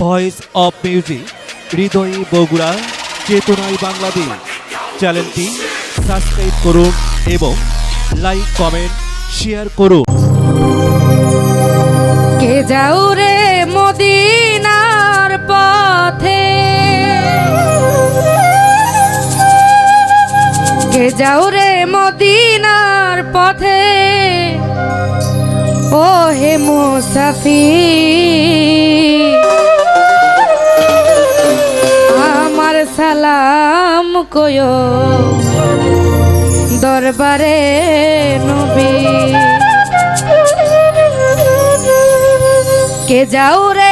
Voice of music হৃদয়ে বগুড়া চেতনায় বাংলাদেশ চ্যানেলটি সাবস্ক্রাইব করুন এবং লাইক কমেন্ট শেয়ার করুন। কে যাও রে মদিনার পথে? কে যাও রে মদিনার পথে? ও হে মুসাফি দরবারে নবী কে যাও রে